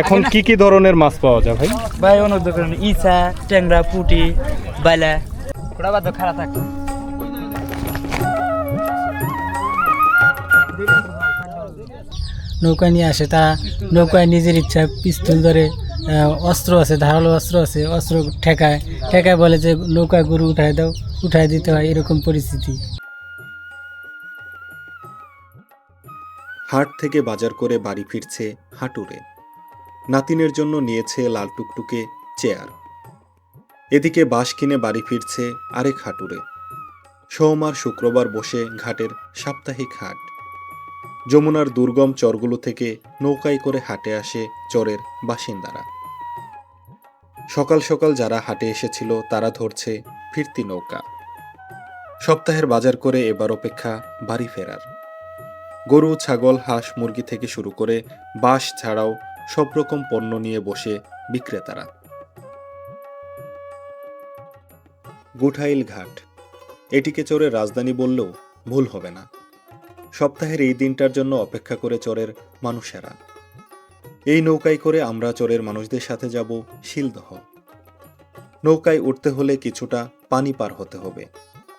এখন কি কি ধরনের মাছ পাওয়া যায় ভাই? ভাই অনেক দোকান ইসা ট্যাংরা পুটি বাইলা ওটা বাদ খারাপ থাকতো নৌকা নিয়ে আসে তারা নৌকায় নিজের ইচ্ছা পিস্তল ধরে আহ, অস্ত্র আছে ধারালো অস্ত্র আছে অস্ত্র ঠেকায়। ঠেকায় বলে যে নৌকা গরু উঠায় দাও উঠায় দিতে হয় এরকম পরিস্থিতি। হাট থেকে বাজার করে বাড়ি ফিরছে হাঁটুরে। নাতিনের জন্য নিয়েছে লাল টুকটুকে চেয়ার। এদিকে বাঁশ কিনে বাড়ি ফিরছে আরেক হাঁটুরে। সোম আর শুক্রবার বসে ঘাটের সাপ্তাহিক হাট। যমুনার দুর্গম চরগুলো থেকে নৌকায় করে হাটে আসে চরের বাসিন্দারা। সকাল সকাল যারা হাটে এসেছিল, তারা ধরছে ফিরতি নৌকা। সপ্তাহের বাজার করে এবার অপেক্ষা বাড়ি ফেরার। গরু, ছাগল, হাঁস, মুরগি থেকে শুরু করে বাঁশ ছাড়াও সব রকম পণ্য নিয়ে বসে বিক্রেতারা। গুঠাইল ঘাট এটিকে চোরের রাজধানী বললেও ভুল হবে না। সপ্তাহের এই দিনটার জন্য অপেক্ষা করে চরের মানুষেরা। এই নৌকায় করে আমরা চরের মানুষদের সাথে যাব শিলদহ। নৌকায় উঠতে হলে কিছুটা পানি পার হতে হবে।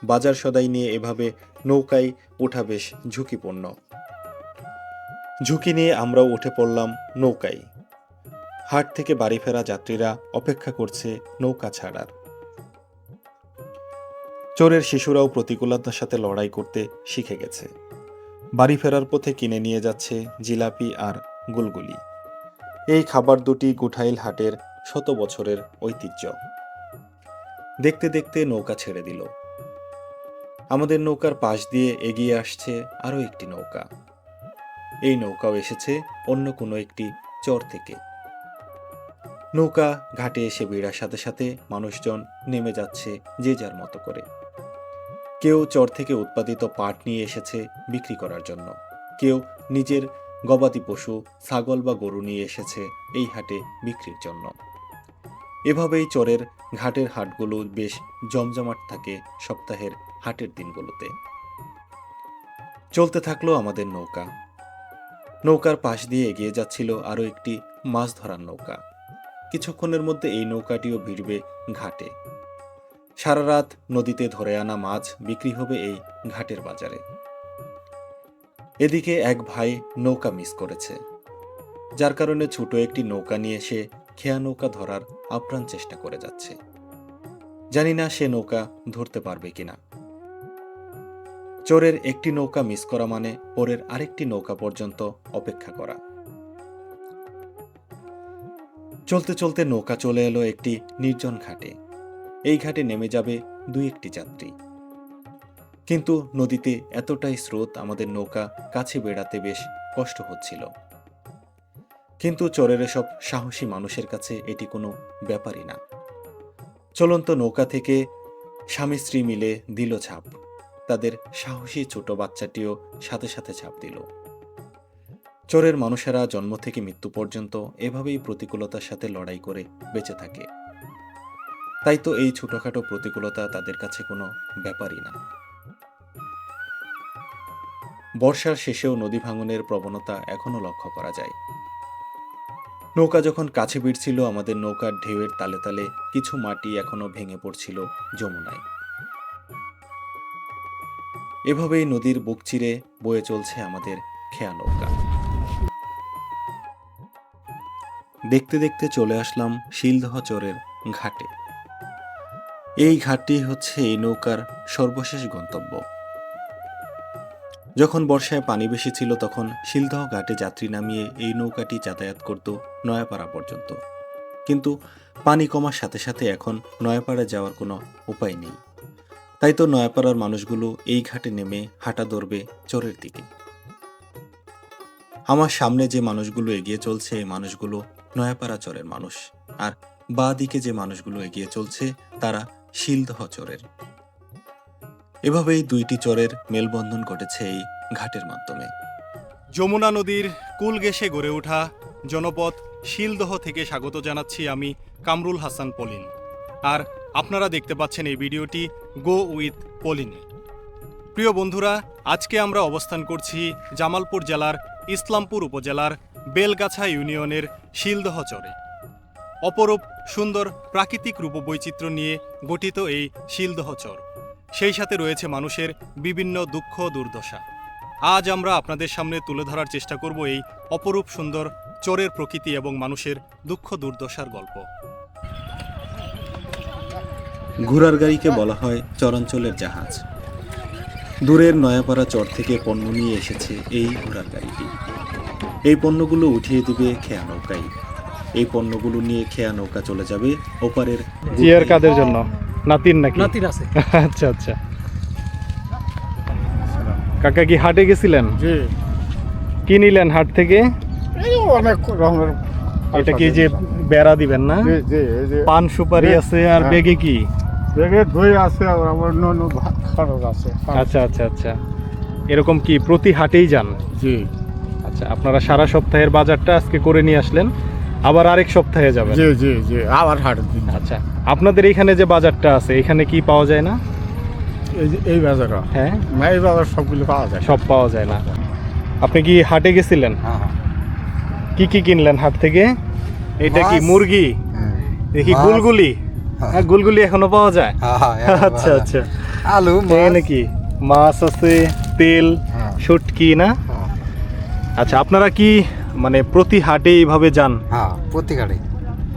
বাজার সদাই নিয়ে এভাবে নৌকায় ওঠা বেশ ঝুঁকিপূর্ণ। ঝুঁকি নিয়ে আমরাও উঠে পড়লাম নৌকায়। হাট থেকে বাড়ি ফেরা যাত্রীরা অপেক্ষা করছে নৌকা ছাড়ার। চোরের শিশুরাও প্রতিকূলতার সাথে লড়াই করতে শিখে গেছে। বাড়ি ফেরার পথে কিনে নিয়ে যাচ্ছে জিলাপি আর গুলগুলি। এই খাবার দুটি গুঠাইল হাটের শত বছরের ঐতিহ্য। দেখতে দেখতে নৌকা ছেড়ে দিল। আমাদের নৌকার পাশ দিয়ে এগিয়ে আসছে আরও একটি নৌকা। এই নৌকাও এসেছে অন্য কোনো একটি চর থেকে। নৌকা ঘাটে এসে ভিড়ার সাথে সাথে মানুষজন নেমে যাচ্ছে যে যার মতো করে। কেউ চর থেকে উৎপাদিত পাট নিয়ে এসেছে বিক্রি করার জন্য। কেউ নিজের গবাদি পশু, ছাগল বা গরু নিয়ে এসেছে এই হাটে বিক্রির জন্য। এভাবেই চরের ঘাটের হাটগুলো বেশ জমজমাট থাকে সপ্তাহের হাটের দিনগুলোতে। চলতে থাকল আমাদের নৌকা। নৌকার পাশ দিয়ে এগিয়ে যাচ্ছিল আরও একটি মাছ ধরার নৌকা। কিছুক্ষণের মধ্যে এই নৌকাটিও ভিড়বে ঘাটে। সারা রাত নদীতে ধরে আনা মাছ বিক্রি হবে এই ঘাটের বাজারে। এদিকে এক ভাই নৌকা মিস করেছে। যার কারণে ছোট একটি নৌকা নিয়ে সে খেয়া নৌকা ধরার আপ্রাণ চেষ্টা করে যাচ্ছে। জানি না সে নৌকা ধরতে পারবে কিনা। চোরের একটি নৌকা মিস করা মানে পরের আরেকটি নৌকা পর্যন্ত অপেক্ষা করা। চলতে চলতে নৌকা চলে এলো একটি নির্জন ঘাটে। এই ঘাটে নেমে যাবে দুই একটি যাত্রী। কিন্তু নদীতে এতটাই স্রোত আমাদের নৌকা কাছে বেড়াতে বেশ কষ্ট হচ্ছিল। কিন্তু চোরের এসব সাহসী মানুষের কাছে এটি কোনো ব্যাপারই না। চলন্ত নৌকা থেকে স্বামী স্ত্রী মিলে দিল ছাপ তাদের সাহসী ছোট বাচ্চাটিও সাথে সাথে ছাপ দিল। চোরের মানুষেরা জন্ম থেকে মৃত্যু পর্যন্ত এভাবেই প্রতিকূলতার সাথে লড়াই করে বেঁচে থাকে। তাই তো এই ছোটখাটো প্রতিকূলতা তাদের কাছে কোনো ব্যাপারই না। বর্ষার শেষেও নদী ভাঙনের প্রবণতা এখনও লক্ষ্য করা যায়। নৌকা যখন কাছে ভিড়ছিল, আমাদের নৌকার ঢেউয়ের তালে তালে কিছু মাটি এখনও ভেঙে পড়ছিল যমুনায়। এভাবেই নদীর বুক চিরে বয়ে চলছে আমাদের খেয়া নৌকা। দেখতে দেখতে চলে আসলাম শিলদহ চরের ঘাটে। এই ঘাটটি হচ্ছে এই নৌকার সর্বশেষ গন্তব্য। যখন বর্ষায় পানি বেশি ছিল তখন শিলদহ ঘাটে যাত্রী নামিয়ে এই নৌকাটি যাতায়াত করত নয়াপাড়া পর্যন্ত। কিন্তু পানি কমার সাথে সাথে এখন নয়াপাড়া যাওয়ার কোনো উপায় নেই। তাই তো নয়াপাড়ার মানুষগুলো এই ঘাটে নেমে হাঁটা ধরবে চরের দিকে। আমার সামনে যে মানুষগুলো এগিয়ে চলছে, এই মানুষগুলো নয়াপাড়া চরের মানুষ। আর বা দিকে যে মানুষগুলো এগিয়ে চলছে, তারা শিলদহ চরের। এভাবেই দুইটি চরের মেলবন্ধন ঘটেছে এই ঘাটের মাধ্যমে। যমুনা নদীর কুল ঘেঁষে গড়ে ওঠা জনপদ শিলদহ থেকে স্বাগত জানাচ্ছি আমি কামরুল হাসান পলিন। আর আপনারা দেখতে পাচ্ছেন এই ভিডিওটি গো উইথ পলিনে। প্রিয় বন্ধুরা, আজকে আমরা অবস্থান করছি জামালপুর জেলার ইসলামপুর উপজেলার বেলগাছা ইউনিয়নের শিলদহ চরে। অপরূপ, সুন্দর, প্রাকৃতিক রূপবৈচিত্র্য নিয়ে গঠিত এই শিলদহ চর। সেই সাথে রয়েছে মানুষের বিভিন্ন দুঃখ, দুর্দশা। আজ আমরা আপনাদের সামনে তুলে ধরার চেষ্টা করব এই অপরূপ, সুন্দর চরের প্রকৃতি এবং মানুষের দুঃখ, দুর্দশার গল্প। ঘোড়ার গাড়িকে বলা হয় চরাঞ্চলের জাহাজ। দূরের নয়াপাড়া চর থেকে পণ্য নিয়ে এসেছে এই ঘোড়ার গাড়িটি। এই পণ্যগুলো উঠিয়ে দিবে খেয়া নৌকায় এই পণ্যগুলো নিয়ে খেয়া নৌকা চলে যাবে ওপারের জিয়ার কাদের জন্য? নাতির নাকি? নাতির আছে। আচ্ছা আচ্ছা। কাকা কি হাটে গেছিলেন? জি। কি নিলেন হাট থেকে? এই অনেক রকমের এটা কি যে বেড়া দিবেন না? জি জি এই যে পান সুপারি আছে আর হ্যাঁ। বেগে কি? বেগে দই আছে আর আমার নন খরচ আছে। আচ্ছা আচ্ছা আচ্ছা। এরকম কি প্রতি হাটেই যান? জি। আচ্ছা আপনারা সারা সপ্তাহের বাজারটা আজকে করে নিয়ে আসলেন আবার আরেক সপ্তাহে যাবেন। জি জি জি আবার হাট দিন। আচ্ছা আপনাদের এখানে যে বাজারটা আছে এখানে কি পাওয়া যায় না? এই যে এই বাজার। হ্যাঁ। এই বাজার সবগুলো পাওয়া যায়। সব পাওয়া যায় না। আপনি কি হাটে গেছিলেন? হ্যাঁ হ্যাঁ। কি কি কিনলেন হাট থেকে? এটা কি মুরগি? দেখি মাছ। গুলগুলি? হ্যাঁ। গুলগুলি এখনও পাওয়া যায়? হ্যাঁ, আচ্ছা আচ্ছা। আলু এখানে কি মাছ আছে তেল হ্যাঁ। শুটকি না? হ্যাঁ। আচ্ছা আপনারা কি মানে প্রতি হাটে এইভাবে যান? হ্যাঁ প্রতি গাড়ি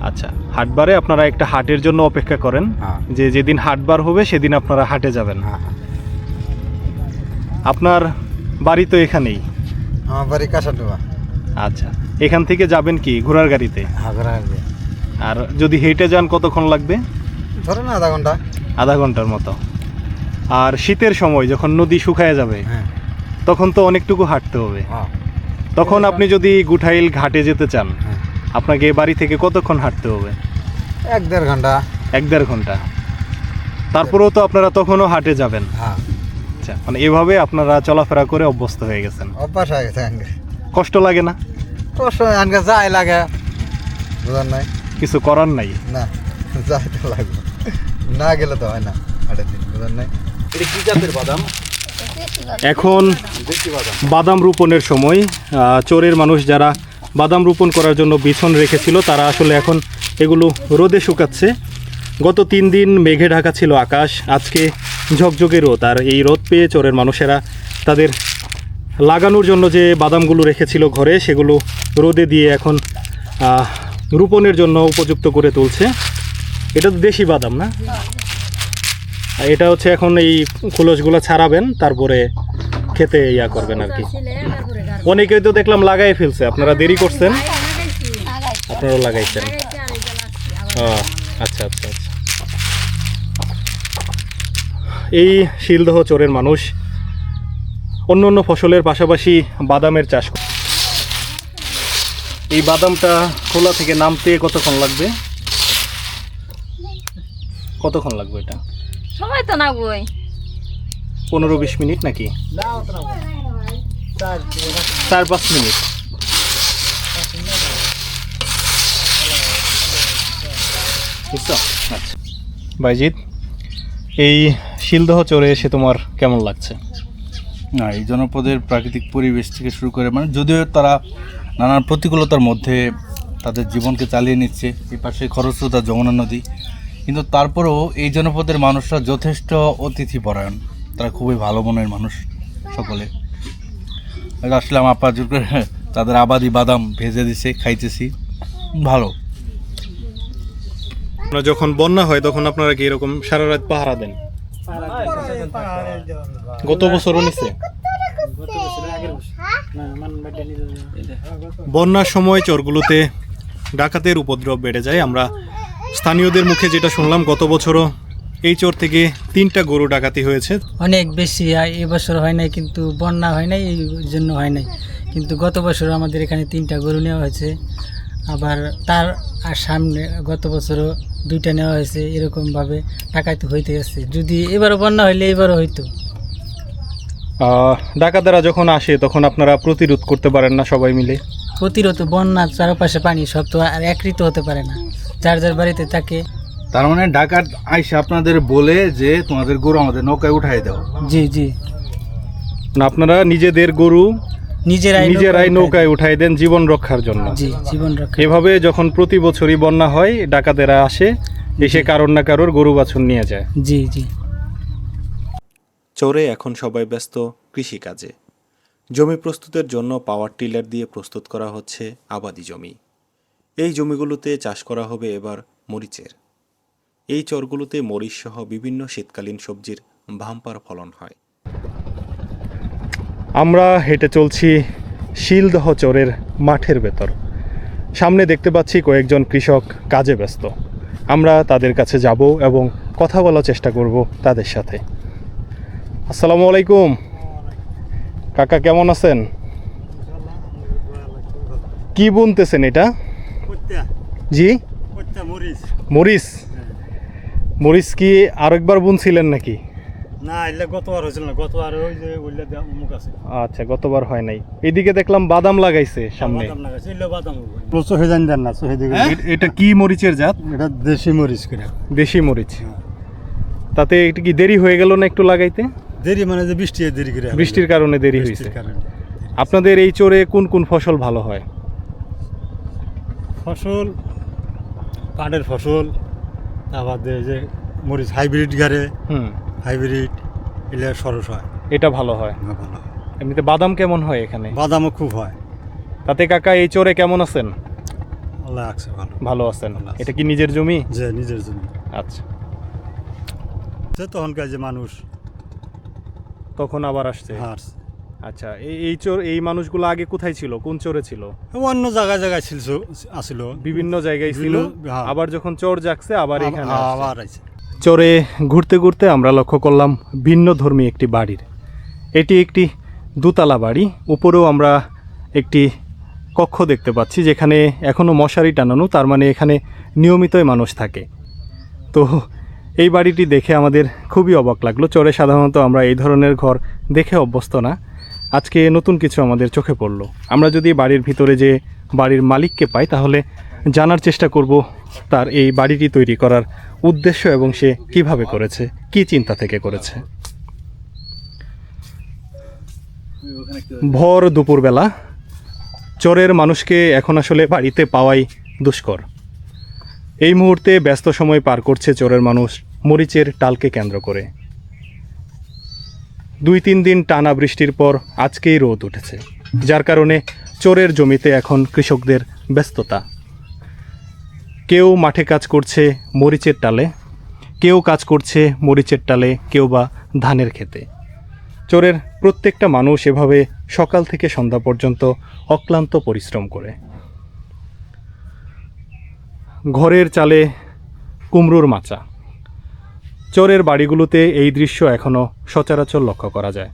আচ্ছা হাটবারে আপনারা একটা হাটের জন্য অপেক্ষা করেন। হ্যাঁ। যে যেদিন হাটবার হবে সেদিন আপনারা হাটে যাবেন। হ্যাঁ হ্যাঁ। আপনার বাড়ি তো এখানেই? আমার বাড়ি কাঁসাডুবা আচ্ছা এখান থেকে যাবেন কি ঘোড়ার গাড়িতে? হাগরা আর যদি হেঁটে যান কতক্ষণ লাগবে? ধরেন আধা ঘণ্টা। আধা ঘণ্টার মতো। আর শীতের সময় যখন নদী শুকায় যাবে হ্যাঁ। তখন তো অনেকটুকু হাঁটতে হবে। হ্যাঁ। তখন আপনি যদি গুঠাইল ঘাটে যেতে চান হ্যাঁ। আপনাকে বাড়ি থেকে কতক্ষণ হাঁটতে হবে? এক দেড় ঘণ্টা। এক দেড় ঘণ্টা। তারপরেও তো আপনারা তখনও হাটে যাবেন। হ্যাঁ। আচ্ছা মানে এভাবে আপনারা চলাফেরা করে অভ্যস্ত হয়ে গেছেন। অভ্যাস হয়ে গেছে কষ্ট লাগে না? কষ্ট যাই লাগে। বুঝার নাই? কিছু করার নাই। না যাই তো লাগবে। না গেলে তো হয় না দিন বুঝার নাই? এখন বাদাম রোপণের সময় চোরের মানুষ যারা বাদাম রোপণ করার জন্য বিছন রেখেছিল তারা আসলে এখন এগুলো রোদে শুকাচ্ছে। গত তিন দিন মেঘে ঢাকা ছিল আকাশ আজকে ঝকঝকে রোদ আর এই রোদ পেয়ে চোরের মানুষেরা তাদের লাগানোর জন্য যে বাদামগুলো রেখেছিল ঘরে সেগুলো রোদে দিয়ে এখন রোপণের জন্য উপযুক্ত করে তুলছে। এটা তো দেশি বাদাম না? এটা হচ্ছে এখন এই খোলসগুলো ছাড়াবেন, তারপরে খেতে ইয়া করবেন আর কি। অনেকেই তো দেখলাম লাগাই ফেলছে, আপনারা দেরি করছেন? আপনারাও লাগাইছেন? ও আচ্ছা আচ্ছা আচ্ছা। এই শিলদহ চোরের মানুষ। অন্য অন্য ফসলের পাশাপাশি বাদামের চাষ। এই বাদামটা খোলা থেকে নামতে কতক্ষণ লাগবে? কতক্ষণ লাগবে এটা? সময় তো না বই পনেরো বিশ মিনিট নাকি? চার পাঁচ মিনিট। বুঝছ? আচ্ছা। বাইজিৎ এই শিলদহ চড়ে এসে তোমার কেমন লাগছে? না এই জনপদের প্রাকৃতিক পরিবেশ থেকে শুরু করে মানে যদিও তারা নানান প্রতিকূলতার মধ্যে তাদের জীবনকে চালিয়ে নিচ্ছে। এই পাশে খরস্রোতা যমুনা নদী। কিন্তু তারপরেও এই জনপদের মানুষরা যথেষ্ট অতিথি পরায়ণ তারা খুবই ভালো মনের মানুষ সকলে। আসলাম আপা জোর করে তাদের আবাদি বাদাম ভেজে দিছে খাইতেছি। ভালো। আপনারা যখন বন্যা হয় তখন আপনারা কি এরকম সারা রাত পাহারা দেন। গত বছরও নিছে? বন্যার সময় চরগুলোতে ডাকাতের উপদ্রব বেড়ে যায়। আমরা স্থানীয়দের মুখে যেটা শুনলাম, গত বছরও এই চোর থেকে তিনটা গরু ডাকাতি হয়েছে। অনেক বেশি এবছর হয় নাই, কিন্তু বন্যা হয় নাই, এই জন্য হয় নাই। কিন্তু গত বছর আমাদের এখানে তিনটা গরু নেওয়া হয়েছে। আবার তার আর সামনে গত বছরও দুইটা নেওয়া হয়েছে, এরকমভাবে টাকায় তো হইতে গেছে যদি এবারও বন্যা হইলে এবারও হইতো। ডাকাতেরা যখন আসে তখন আপনারা প্রতিরোধ করতে পারেন না সবাই মিলে? প্রতিরত বন্যা চারপাশে পানি সব তো আর একৃত হতে পারে না। যার যার বাড়িতে থাকে। তার মানে ডাকাত আইসা আপনাদের বলে যে তোমাদের গরু আমাদের নৌকায় উঠাই দাও। জি জি। না আপনারা নিজেদের গরু নিজেরাই নিজেরাই নৌকায় উঠাই দেন জীবন রক্ষার জন্য। জি জীবন রক্ষা এভাবে যখন প্রতি বছরই বন্যা হয় ডাকাতেরা আসে এসে কারোর না কারোর গরু বাছুর নিয়ে যায়। জি জি। চরে এখন সবাই ব্যস্ত কৃষিকাজে। জমি প্রস্তুতের জন্য পাওয়ার টিলার দিয়ে প্রস্তুত করা হচ্ছে আবাদি জমি। এই জমিগুলোতে চাষ করা হবে এবার মরিচের। এই চরগুলোতে মরিচ সহ বিভিন্ন শীতকালীন সবজির ভাম্পার ফলন হয়। আমরা হেঁটে চলছি শিলদহ চরের মাঠের ভেতর। সামনে দেখতে পাচ্ছি কয়েকজন কৃষক কাজে ব্যস্ত। আমরা তাদের কাছে যাব এবং কথা বলার চেষ্টা করব তাদের সাথে। আসসালামু আলাইকুম। কাকা কেমন আছেন? কি বুনতেছেন এটা? জি? মরিচ। মরিচ? কি আরেকবার বুনছিলেন নাকি? না এলে গতবার হয়েছিল না। গতবার ওই যে ওইলে অমুক আছে। আচ্ছা গতবার হয় নাই। এদিকে দেখলাম বাদাম লাগাইছে সামনে। বাদাম লাগাইছে। বাদাম দেন না চোখে এটা কি মরিচের জাত? এটা দেশি মরিচ করে। দেশি মরিচ। তাতে এটা কি দেরি হয়ে গেল না একটু লাগাইতে? দেরি মানে যে বৃষ্টি দেরি করে বৃষ্টির কারণে দেরি হয়েছে। আপনাদের এই চরে কোন কোন ফসল ভালো হয়? ফসল পাটের ফসল দিয়ে যে মরিচ হাইব্রিড গাড়ে হুম। হাইব্রিড এলে সরস হয়। এটা ভালো হয়? ভালো এমনিতে বাদাম কেমন হয় এখানে? বাদামও খুব হয়। তাতে কাকা এই চরে কেমন আছেন? আল্লাহ ভালো। ভালো আছেন। এটা কি নিজের জমি? যে নিজের জমি। আচ্ছা। তখনকার যে মানুষ তখন আবার আসছে। হাঁস আচ্ছা এই এই চোর এই মানুষগুলো আগে কোথায় ছিল? কোন চোরে ছিল? অন্য জায়গায় জায়গায় ছিল আসিল। বিভিন্ন জায়গায় ছিল। হ্যাঁ। আবার যখন চোর জাগছে আবার এখানে আবার আছে চরে ঘুরতে ঘুরতে আমরা লক্ষ্য করলাম ভিন্ন ধর্মী একটি বাড়ির। এটি একটি দোতলা বাড়ি। উপরেও আমরা একটি কক্ষ দেখতে পাচ্ছি যেখানে এখনও মশারি টানানো তার মানে এখানে নিয়মিতই মানুষ থাকে। তো এই বাড়িটি দেখে আমাদের খুবই অবাক লাগল। চরে সাধারণত আমরা এই ধরনের ঘর দেখে অভ্যস্ত না। আজকে নতুন কিছু আমাদের চোখে পড়ল। আমরা যদি বাড়ির ভিতরে যে বাড়ির মালিককে পাই, তাহলে জানার চেষ্টা করব তার এই বাড়িটি তৈরি করার উদ্দেশ্য এবং সে কীভাবে করেছে, কি চিন্তা থেকে করেছে। ভর দুপুরবেলা, চরের মানুষকে এখন আসলে বাড়িতে পাওয়াই দুষ্কর। এই মুহূর্তে ব্যস্ত সময় পার করছে চরের মানুষ মরিচের টালকে কেন্দ্র করে। দুই তিন দিন টানা বৃষ্টির পর আজকেই রোদ উঠেছে, যার কারণে চোরের জমিতে এখন কৃষকদের ব্যস্ততা। কেউ মাঠে কাজ করছে মরিচের টালে, কেউ কাজ করছে মরিচের টালে, কেউ বা ধানের খেতে চোরের প্রত্যেকটা মানুষ এভাবে সকাল থেকে সন্ধ্যা পর্যন্ত অক্লান্ত পরিশ্রম করে। ঘরের চালে কুমড়োর মাচা চোরের বাড়িগুলোতে এই দৃশ্য এখনও সচরাচর লক্ষ্য করা যায়।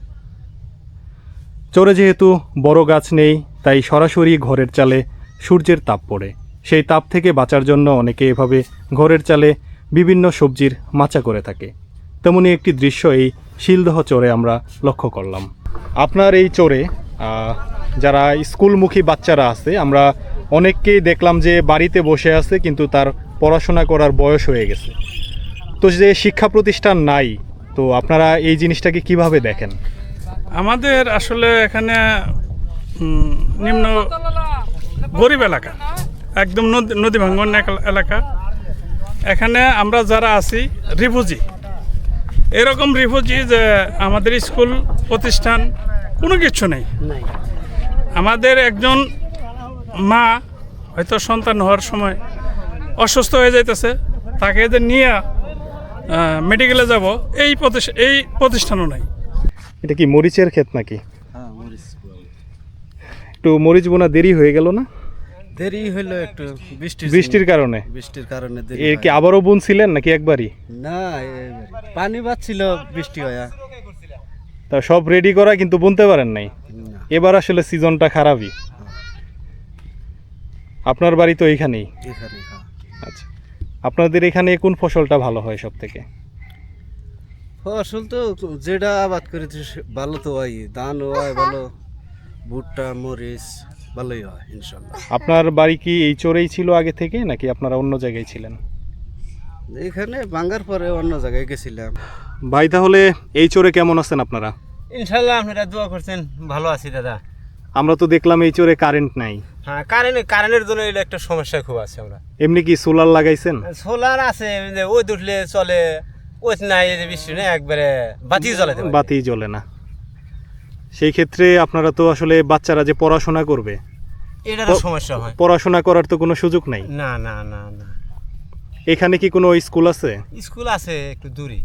চোরে যেহেতু বড় গাছ নেই, তাই সরাসরি ঘরের চালে সূর্যের তাপ পড়ে। সেই তাপ থেকে বাঁচার জন্য অনেকে এভাবে ঘরের চালে বিভিন্ন সবজির মাচা করে থাকে। তেমনি একটি দৃশ্য এই শিলদহ চোরে আমরা লক্ষ্য করলাম। আপনার এই চোরে যারা স্কুলমুখী বাচ্চারা আছে, আমরা অনেককেই দেখলাম যে বাড়িতে বসে আছে, কিন্তু তার পড়াশোনা করার বয়স হয়ে গেছে। তো যে শিক্ষা প্রতিষ্ঠান নাই তো আপনারা এই জিনিসটাকে কীভাবে দেখেন? আমাদের আসলে এখানে নিম্ন গরিব এলাকা একদম নদী নদী ভাঙ্গন এলাকা। এখানে আমরা যারা আছি রিফুজি এরকম রিফুজি যে আমাদের স্কুল প্রতিষ্ঠান কোনো কিছু নেই। আমাদের একজন মা হয়তো সন্তান হওয়ার সময় অসুস্থ হয়ে যাইতেছে তাকে যে নিয়ে মেডিকেলে যাব এই প্রতিষ্ঠা এই প্রতিষ্ঠানও নাই। এটা কি মরিচের ক্ষেত নাকি? একটু মরিচ বোনা দেরি হয়ে গেল না? দেরি হইল একটু বৃষ্টি বৃষ্টির কারণে? বৃষ্টির কারণে এর কি আবারও বুনছিলেন নাকি একবারই? না পানি বাচ্ছিল বৃষ্টি হয়ে। তা সব রেডি করা কিন্তু বুনতে পারেন নাই? এবার আসলে সিজনটা খারাপই। আপনার বাড়ি তো এইখানেই। হ্যাঁ। আচ্ছা। আপনাদের এখানে কোন ফসলটা ভালো হয় সব থেকে ফসল তো যেটা আবাদ করেছে ভালো তো হয় ধান হয় ভালো ভুট্টা মরিচ ভালোই হয় ইনশাল্লাহ আপনার বাড়ি কি এই চোরেই ছিল আগে থেকে নাকি আপনারা অন্য জায়গায় ছিলেন? এখানে ভাঙ্গার পরে অন্য জায়গায় গেছিলাম। ভাই তাহলে এই চোরে কেমন আছেন আপনারা? ইনশাল্লাহ আপনারা দোয়া করছেন ভালো আছি দাদা। আমরা তো দেখলাম এই চোরে কারেন্ট নাই। হ্যাঁ কারেন্ট কারেন্টের জন্য এটা একটা সমস্যা খুব আছে আমরা। এমনি কি সোলার লাগাইছেন? সোলার আছে ওই উঠলে চলে ওই নাই যে বৃষ্টি নেই একবারে বাতি জ্বলাতে পারে। বাতি জ্বলে না। সেই ক্ষেত্রে আপনারা তো আসলে বাচ্চারা যে পড়াশোনা করবে এটারও সমস্যা হয়। পড়াশোনা করার তো কোনো সুযোগ নাই। না না না না। এখানে কি কোনো স্কুল আছে? স্কুল আছে একটু দূরে।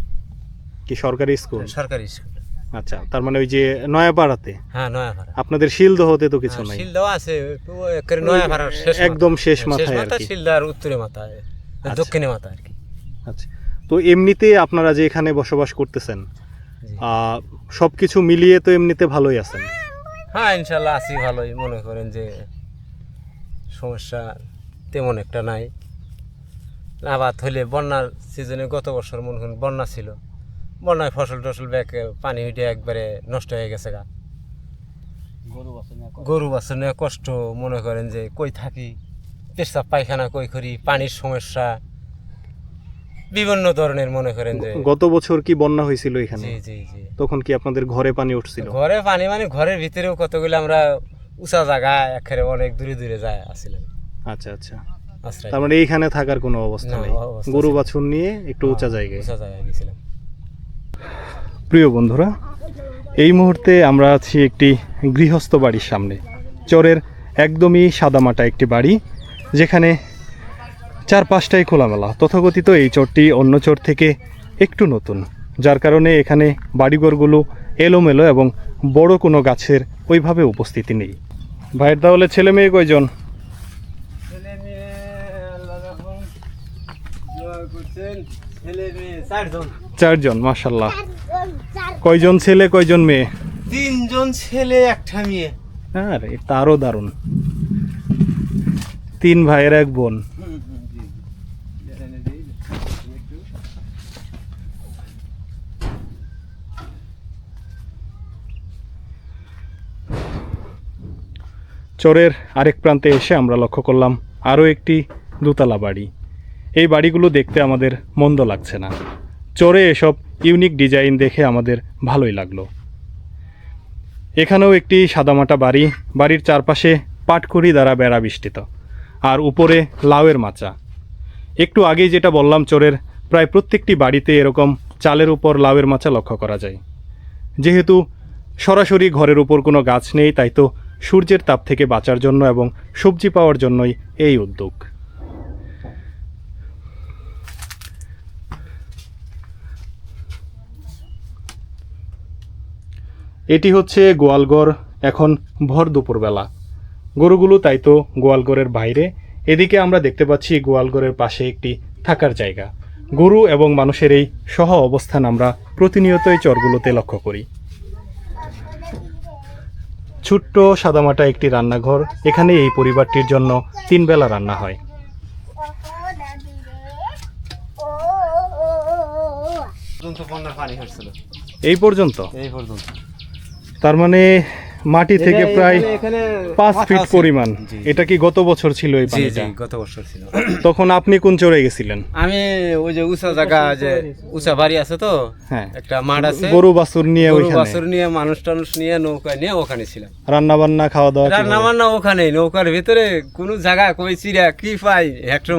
কি সরকারি স্কুল? সরকারি স্কুল। আচ্ছা তার মানে ওই যে নয়াপাড়াতে? হ্যাঁ নয়াপাড়া। আপনাদের শিলদহ হতে তো কিছু নাই? শিলদাও আছে নয়াপাড়ার শেষ একদম শেষ শেষ মাথায় আর কি। শিলদার উত্তরে মাথায় দক্ষিণে মাথা আর কি। আচ্ছা তো এমনিতে আপনারা যে এখানে বসবাস করতেছেন। সব কিছু মিলিয়ে তো এমনিতে ভালোই আছেন? হ্যাঁ ইনশাল্লাহ আছি ভালোই মনে করেন যে সমস্যা তেমন একটা নাই। আবার হলে বন্যার সিজনে গত বছর মনে করেন বন্যা ছিল। বন্যায় ফসল টসল ব্যাগ পানি উঠে একবারে নষ্ট হয়ে গেছে গা। গরু বাছনে কষ্ট। মনে করেন যে কই থাকি? পেশাব পায়খানা কই করি? পানির সমস্যা। বিভিন্ন ধরনের মনে করেন যে গত বছর কি বন্যা হয়েছিল এখানে? জি জি জি। তখন কি আপনাদের ঘরে পানি উঠছিল? ঘরে পানি মানে ঘরের ভিতরেও কতগুলো আমরা উঁচা জায়গা একেবারে অনেক দূরে দূরে যায় আসছিলাম আচ্ছা আচ্ছা। তার মানে এইখানে থাকার কোনো অবস্থা নেই। গরু বাছুর নিয়ে একটু উঁচা জায়গায়। উঁচা জায়গায় গেছিলাম। প্রিয় বন্ধুরা, এই মুহূর্তে আমরা আছি একটি গৃহস্থ বাড়ির সামনে। চরের একদমই সাদামাটা একটি বাড়ি, যেখানে চার পাঁচটাই খোলামেলা। তথাকথিত এই চরটি অন্য চর থেকে একটু নতুন, যার কারণে এখানে বাড়িঘরগুলো এলোমেলো এবং বড় কোনো গাছের ওইভাবে উপস্থিতি নেই। ভাইয়ের তাহলে ছেলে মেয়ে কয়জন? চারজন। মাসাল্লাহ কয়জন ছেলে কয়জন মেয়ে? তিনজন ছেলে একটা মেয়ে। আরে তারও দারুণ। তিন ভাইয়ের এক বোন। চরের আরেক প্রান্তে এসে আমরা লক্ষ্য করলাম আরও একটি দোতলা বাড়ি। এই বাড়িগুলো দেখতে আমাদের মন্দ লাগছে না। চরে এসব ইউনিক ডিজাইন দেখে আমাদের ভালোই লাগল। এখানেও একটি সাদামাটা বাড়ি, বাড়ির চারপাশে পাটকুড়ি দ্বারা বেড়া বিষ্টিত, আর উপরে লাউয়ের মাচা। একটু আগেই যেটা বললাম, চোরের প্রায় প্রত্যেকটি বাড়িতে এরকম চালের উপর লাউয়ের মাচা লক্ষ্য করা যায়। যেহেতু সরাসরি ঘরের উপর কোনো গাছ নেই, তাই তো সূর্যের তাপ থেকে বাঁচার জন্য এবং সবজি পাওয়ার জন্যই এই উদ্যোগ। এটি হচ্ছে গোয়ালঘর এখন ভর দুপুরবেলা। গরুগুলো তাই তো গোয়ালঘরের বাইরে। এদিকে আমরা দেখতে পাচ্ছি গোয়ালঘরের পাশে একটি থাকার জায়গা। গরু এবং মানুষের এই সহ অবস্থান আমরা প্রতিনিয়তই চরগুলোতে লক্ষ্য করি। ছোট্ট সাদামাটা একটি রান্নাঘর। এখানে এই পরিবারটির জন্য তিন বেলা রান্না হয়। এই পর্যন্ত? এই পর্যন্ত। তার মানে মাটি থেকে প্রায় পাঁচ ফিট। পরিমাণ। এটা কি গত বছর ছিল এই জি পানিটা? গত বছর ছিল। তখন আপনি কোন চড়ে গেছিলেন? আমি ওই যে উঁচা জায়গা যে উঁচা বাড়ি আছে তো হ্যাঁ। একটা মাঠ আছে। গরু বাছুর নিয়ে গরু বাছুর নিয়ে মানুষ টানুষ নিয়ে নৌকা নিয়ে ওখানে ছিলাম। রান্না বান্না খাওয়া দাওয়া রান্না? বান্না ওখানে নৌকার ভিতরে কোনো জায়গা কই চিড়া কি পাই একটু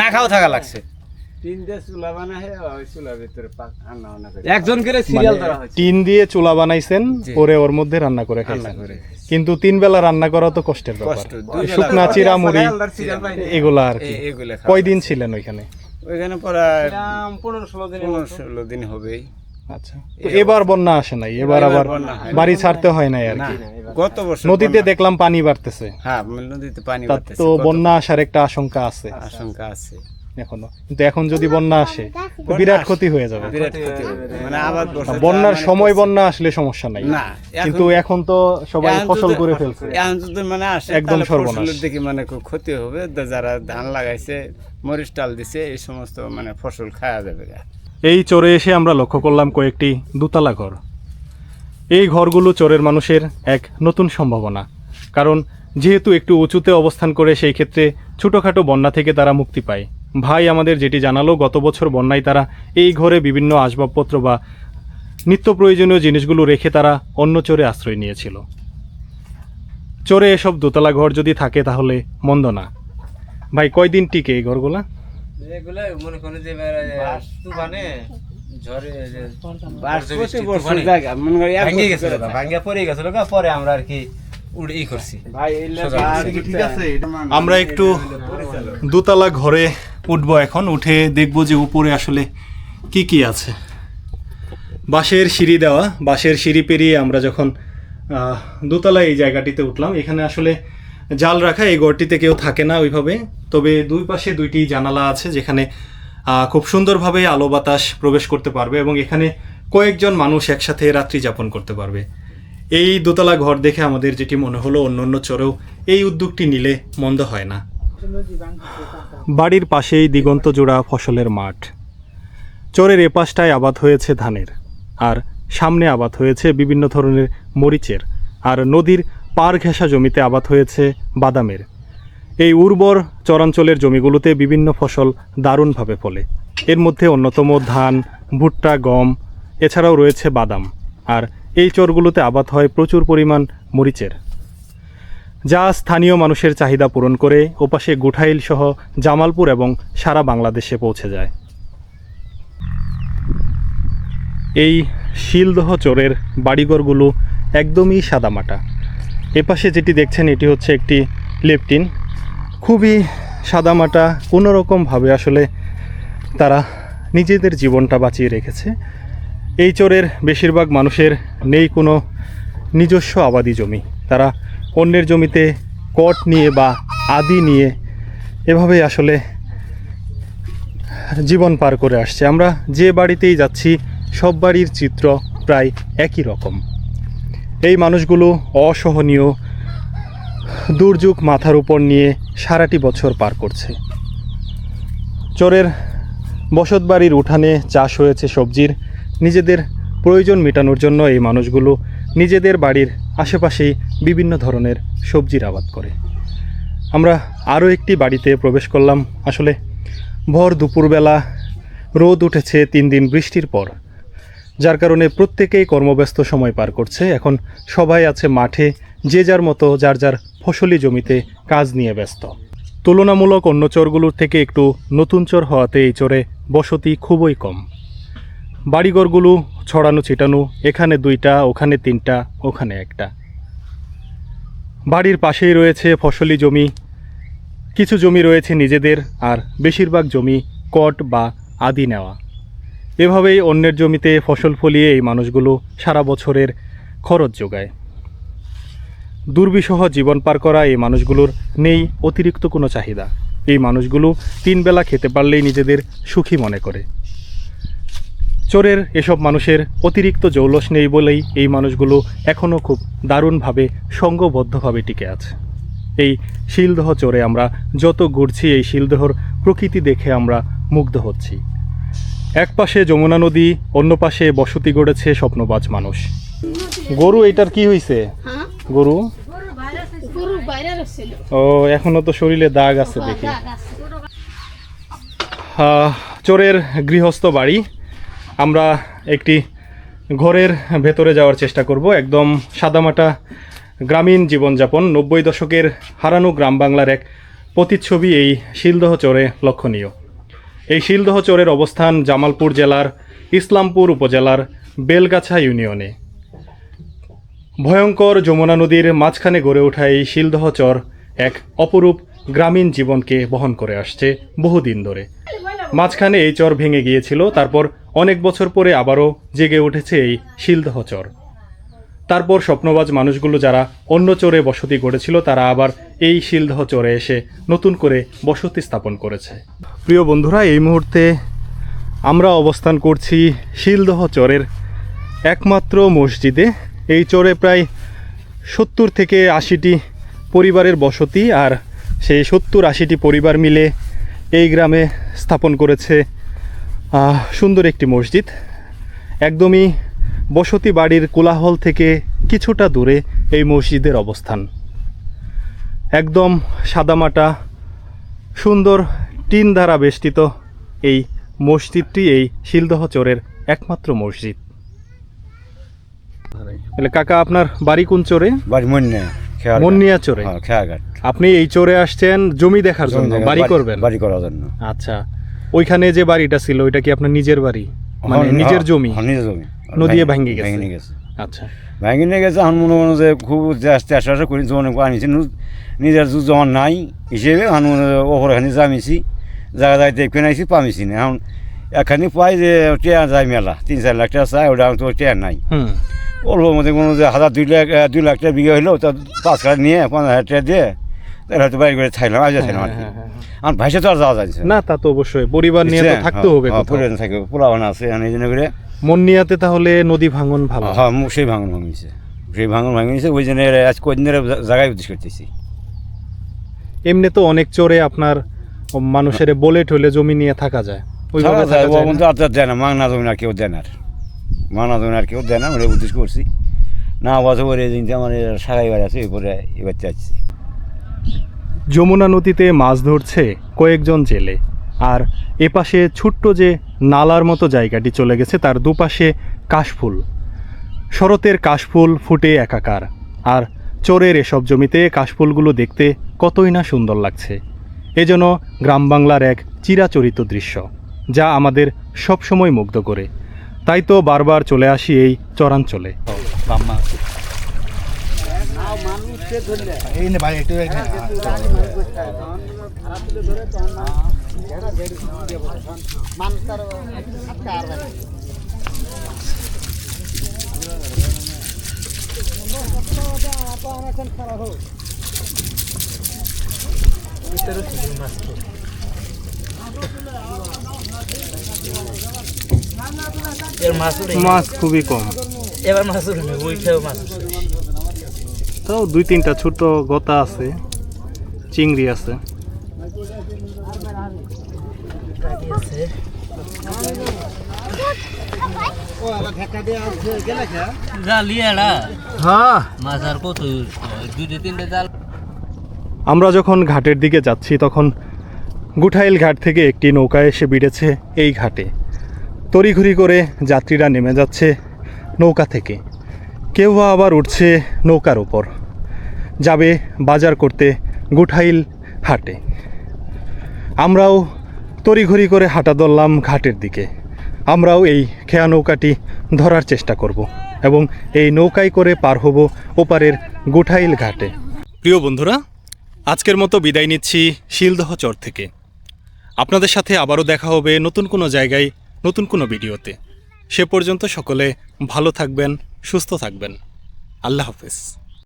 না খাওয়া থাকা লাগছে। একজন করে সিরিয়াল ধরা হয়েছে। টিন দিয়ে চুলা বানাইছেন পরে ওর মধ্যে রান্না করে খাইছেন। কিন্তু তিন বেলা রান্না করা তো কষ্টের ব্যাপার। শুকনা চিরা মুড়ি এগুলা আর কি। কয়দিন ছিলেন ওইখানে? ওইখানে প্রায় পনেরো ষোলো দিন পনেরো ষোলো দিন হবেই। আচ্ছা। এবার বন্যা আসে নাই এবার আবার বাড়ি ছাড়তে হয় নাই আর কি। গত বছর নদীতে দেখলাম পানি বাড়তেছে। হ্যাঁ নদীতে পানি বাড়তেছে তো বন্যা আসার একটা আশঙ্কা আছে। আশঙ্কা আছে। এখনও। কিন্তু এখন যদি বন্যা আসে তো বিরাট ক্ষতি হয়ে যাবে। বিরাট ক্ষতি হবে মানে আবার বর্ষা বন্যার সময় বন্যা আসলে সমস্যা নাই। না কিন্তু এখন তো সবাই এখন ফসল যদি- করে ফেলছে। এখন যদি মানে আসে একদম সর্বনাশ। ফসলের দিকে মানে খুব ক্ষতি হবে। যারা ধান লাগাইছে মরিচ টাল দিছে এই সমস্ত মানে ফসল খাওয়া যাবে। এই চরে এসে আমরা লক্ষ্য করলাম কয়েকটি দোতলা ঘর। এই ঘরগুলো চরের মানুষের এক নতুন সম্ভাবনা। কারণ যেহেতু একটু উঁচুতে অবস্থান করে সেই ক্ষেত্রে ছোটোখাটো বন্যা থেকে তারা মুক্তি পায়। ভাই আমাদের যেটি জানালো গত বছর বন্যায় তারা এই ঘরে বিভিন্ন আসবাবপত্র বা নিত্য প্রয়োজনীয় জিনিসগুলো রেখে তারা অন্য চোরে আশ্রয় নিয়েছিল। চোরে এসব দোতলা ঘর যদি থাকে তাহলে মন্দ না। ভাই কয়দিন টিকে এই ঘরগুলা? মনে মনে করি পরে আমরা আর কি করছি। আছে আমরা একটু দোতলা ঘরে উঠবো এখন উঠে দেখব যে উপরে আসলে কি কি আছে। বাঁশের সিঁড়ি দেওয়া বাঁশের সিঁড়ি পেরিয়ে আমরা যখন আহ, দোতলা এই জায়গাটিতে উঠলাম এখানে আসলে জাল রাখা এই ঘরটিতে কেউ থাকে না ওইভাবে। তবে দুই পাশে দুইটি জানালা আছে যেখানে খুব সুন্দরভাবে আলো বাতাস প্রবেশ করতে পারবে এবং এখানে কয়েকজন মানুষ একসাথে রাত্রি যাপন করতে পারবে। এই দোতলা ঘর দেখে আমাদের যেটি মনে হলো অন্য অন্য চরেও এই উদ্যোগটি নিলে মন্দ হয় না। বাড়ির পাশেই দিগন্ত জোড়া ফসলের মাঠ। চরের এপাশটায় আবাদ হয়েছে ধানের, আর সামনে আবাদ হয়েছে বিভিন্ন ধরনের মরিচের, আর নদীর পার ঘেঁষা জমিতে আবাদ হয়েছে বাদামের। এই উর্বর চরাঞ্চলের জমিগুলোতে বিভিন্ন ফসল দারুণভাবে ফলে। এর মধ্যে অন্যতম ধান, ভুট্টা, গম, এছাড়াও রয়েছে বাদাম, আর এই চরগুলোতে আবাদ হয় প্রচুর পরিমাণ মরিচের। যা স্থানীয় মানুষের চাহিদা পূরণ করে ওপাশে গুঠাইল সহ জামালপুর এবং সারা বাংলাদেশে পৌঁছে যায়। এই শিলদহ চোরের বাড়িঘরগুলো একদমই সাদামাটা। এপাশে যেটি দেখছেন এটি হচ্ছে একটি লেপটিন। খুবই সাদামাটা কোনো রকমভাবে আসলে তারা নিজেদের জীবনটা বাঁচিয়ে রেখেছে। এই চোরের বেশিরভাগ মানুষের নেই কোনো নিজস্ব আবাদি জমি। তারা অন্যের জমিতে কট নিয়ে বা আদি নিয়ে এভাবে আসলে জীবন পার করে আসছে। আমরা যে বাড়িতেই যাচ্ছি, সব বাড়ির চিত্র প্রায় একই রকম। এই মানুষগুলো অসহনীয়, দুর্যোগ মাথার উপর নিয়ে সারাটি বছর পার করছে। চোরের বসতবাড়ির উঠানে চাষ হয়েছে সবজির নিজেদের প্রয়োজন মেটানোর জন্য এই মানুষগুলো নিজেদের বাড়ির আশেপাশেই বিভিন্ন ধরনের সবজির আবাদ করে। আমরা আরও একটি বাড়িতে প্রবেশ করলাম। আসলে ভর দুপুরবেলা রোদ উঠেছে, তিন দিন বৃষ্টির পর, যার কারণে প্রত্যেকেই কর্মব্যস্ত সময় পার করছে। এখন সবাই আছে মাঠে, যে যার মতো যার যার ফসলি জমিতে কাজ নিয়ে ব্যস্ত। তুলনামূলক অন্য চরগুলোর থেকে একটু নতুন চর হওয়াতে এই চরে বসতি খুবই কম। বাড়িঘরগুলো, ছড়ানো, ছিটানো, এখানে দুইটা, ওখানে তিনটা, ওখানে একটা। বাড়ির পাশেই রয়েছে ফসলি জমি। কিছু জমি রয়েছে নিজেদের আর বেশিরভাগ জমি কট বা আদি নেওয়া। এভাবেই অন্যের জমিতে ফসল ফলিয়ে এই মানুষগুলো সারা বছরের খরচ যোগায়। দুর্বিষহ জীবন পার করা এই মানুষগুলোর নেই অতিরিক্ত কোনো চাহিদা। এই মানুষগুলো তিনবেলা খেতে পারলেই নিজেদের সুখী মনে করে। চোরের এসব মানুষের অতিরিক্ত জৌলস নেই বলেই এই মানুষগুলো এখনও খুব দারুণভাবে সঙ্গবদ্ধভাবে টিকে আছে। এই শিলদহ চোরে আমরা যত ঘুরছি এই শিলদহর প্রকৃতি দেখে আমরা মুগ্ধ হচ্ছি। এক পাশে যমুনা নদী অন্য পাশে বসতি গড়েছে স্বপ্নবাজ মানুষ। গরু এটার কি হয়েছে গরু? গরু ও এখনও তো শরীরে দাগ আছে দেখি। চোরের গৃহস্থ বাড়ি। আমরা একটি ঘরের ভেতরে যাওয়ার চেষ্টা করব। একদম সাদামাটা গ্রামীণ জীবনযাপন, নব্বই দশকের হারানো গ্রাম বাংলার এক প্রতিচ্ছবি এই শিলদহ চরে লক্ষণীয়। এই শিলদহ চরের অবস্থান জামালপুর জেলার ইসলামপুর উপজেলার বেলগাছা ইউনিয়নে। ভয়ঙ্কর যমুনা নদীর মাঝখানে গড়ে ওঠা এই শিলদহ চর এক অপরূপ গ্রামীণ জীবনকে বহন করে আসছে বহুদিন ধরে। মাঝখানে এই চর ভেঙে গিয়েছিল, তারপর অনেক বছর পরে আবারও জেগে উঠেছে এই শিলদহ চর। তারপর স্বপ্নবাজ মানুষগুলো যারা অন্য চরে বসতি গড়েছিল, তারা আবার এই শিলদহ চরে এসে নতুন করে বসতি স্থাপন করেছে। প্রিয় বন্ধুরা, এই মুহূর্তে আমরা অবস্থান করছি শিলদহ চরের একমাত্র মসজিদে। এই চরে প্রায় সত্তর থেকে আশিটি পরিবারের বসতি, আর সেই সত্তর আশিটি পরিবার মিলে এই গ্রামে স্থাপন করেছে সুন্দর একটি মসজিদ। একদমই বসতি বাড়ির কোলাহল থেকে কিছুটা দূরে এই মসজিদের অবস্থান। একদম সাদামাটা, সুন্দর টিন দ্বারা বেষ্টিত এই মসজিদটি এই শিলদহ চোরের একমাত্র মসজিদ। কাকা, আপনার বাড়ি কোন চরে? বাড়ি মনে খেয়াঘাট মুন্নিয়া চোরে। হ্যাঁ খেয়াঘাট আপনি এই চোরে আসছেন জমি দেখার জন্য বাড়ি করবেন। বাড়ি করার জন্য। আচ্ছা ওইখানে যে বাড়িটা ছিল ওইটা কি আপনার নিজের বাড়ি? মানে হ্যাঁ, নিজের হ্যাঁ, জমি? হ্যাঁ, নিজের জমি। নদীয়ে ভাঙ্গি গেছে। আচ্ছা। ভেঙে নিয়ে গেছে এখন মনে করেন যে খুব আস্তে আস্তে আস্তে করে জমা আনিছি নিজের জু জমা নাই হিসেবে এখন মনে হয় ওপরখানি জামিছি জায়গা এখানে আইসি পামিছি না। এখন এখানে পাই যে টেয়ার যায় মেলা তিন চার লাখ টাকা চাই ওটা তো টেয়ার নাই অল্প মধ্যে কোনো যে হাজার দুই লাখ দুই লাখ টাকা বিঘা হইলেও তা পাঁচ কাঠ নিয়ে পাঁচ হাজার টাকা দিয়ে তাহলে হয়তো বাড়ি করে থাকলাম আজ থাকলাম আর আমার ভাইসে তো আর যাওয়া যাচ্ছে না তা তো অবশ্যই পরিবার নিয়ে তো থাকতে হবে। পরিবার থাকে পোলাবান আছে এই জন্য করে মন্নিয়াতে তাহলে নদী ভাঙন ভালো হ্যাঁ সেই ভাঙন ভাঙিছে সেই ভাঙন ভাঙিছে ওই জন্য আজ কদিনের জায়গায় উদ্দেশ্য করতেছি এমনি তো অনেক চোরে আপনার মানুষের বলে ঠলে জমি নিয়ে থাকা যায় ওইভাবে ও কিন্তু আর দেয় না। মাংনা জমি আর কেউ আর মাংনা জমি আর কেউ দেয় না ওটা উদ্দেশ্য করছি। না বছর আমার সারাই আছে এরপরে এবার চাচ্ছি যমুনা নদীতে মাছ ধরছে কয়েকজন জেলে আর এপাশে ছোট্ট যে নালার মতো জায়গাটি চলে গেছে তার দুপাশে কাশফুল। শরতের কাশফুল ফুটে একাকার আর চোরের এসব জমিতে কাশফুলগুলো দেখতে কতই না সুন্দর লাগছে। এজন্য গ্রাম বাংলার এক চিরাচরিত দৃশ্য। যা আমাদের সবসময় মুগ্ধ করে। তাই তো বারবার চলে আসি এই চরাঞ্চলে। এর মাছ মাছ খুবই কম। এবার মাছ উঠে নেই ওইটাও মাছ। তাও দুই তিনটা ছোট গতা আছে চিংড়ি আছে। হ্যাঁ। আমরা যখন ঘাটের দিকে যাচ্ছি তখন গুঠাইল ঘাট থেকে একটি নৌকা এসে বিড়েছে এই ঘাটে। তড়িঘড়ি করে যাত্রীরা নেমে যাচ্ছে নৌকা থেকে। কেউ আবার উঠছে নৌকার ওপর যাবে বাজার করতে গুঠাইল হাটে। আমরাও তড়িঘড়ি করে হাঁটা ধরলাম ঘাটের দিকে। আমরাও এই খেয়া নৌকাটি ধরার চেষ্টা করব এবং এই নৌকায় করে পার হব ওপারের গুঠাইল ঘাটে। প্রিয় বন্ধুরা, আজকের মতো বিদায় নিচ্ছি শিলদহ চর থেকে। আপনাদের সাথে আবারও দেখা হবে নতুন কোনো জায়গায়, নতুন কোনো ভিডিওতে। সে পর্যন্ত সকলে ভালো থাকবেন, সুস্থ থাকবেন। আল্লাহ হাফেজ।